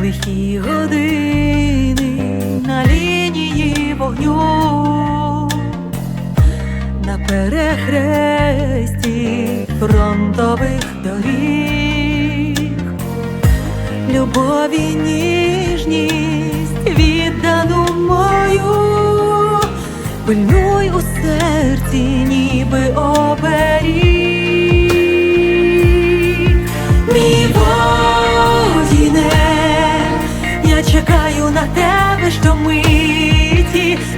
важкі години на лінії вогню, на перехресті фронтових доріг, любові ніжність віддану мою, пильнуй у серці, ніби оберіг.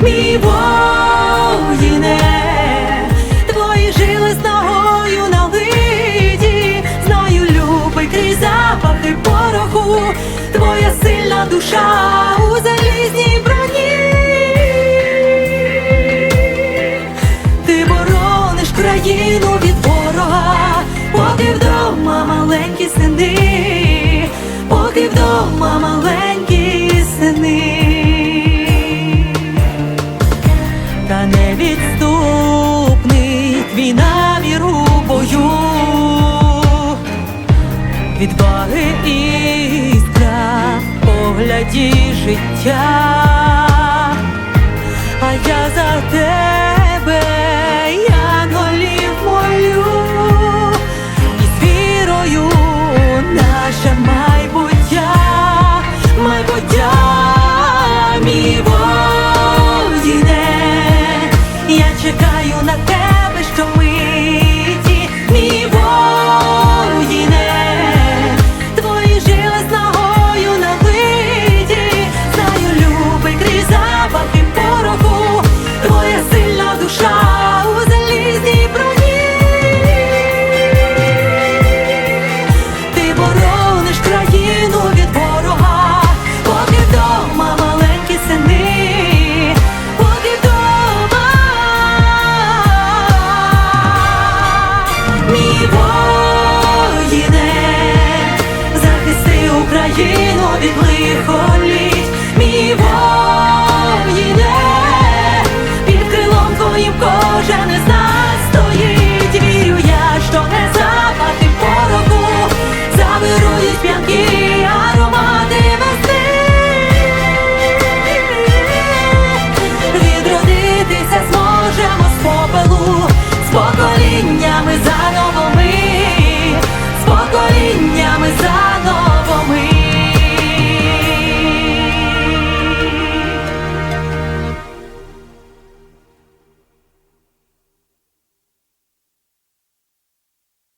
Мій воїне, твої жили з ногою на лиді, знаю, любий крізь запахи пороху, твоя сильна душа у залізній броні. Ти борониш країну від відваги іскра в погляді життя. А я за тебе, янголів молю, з вірою наше майбуття, майбуття, мій душа у залізній броні. Ти борониш країну від ворога, поки вдома маленькі сини, поки вдома. Мій воїне, захисти Україну від воїне. fogo.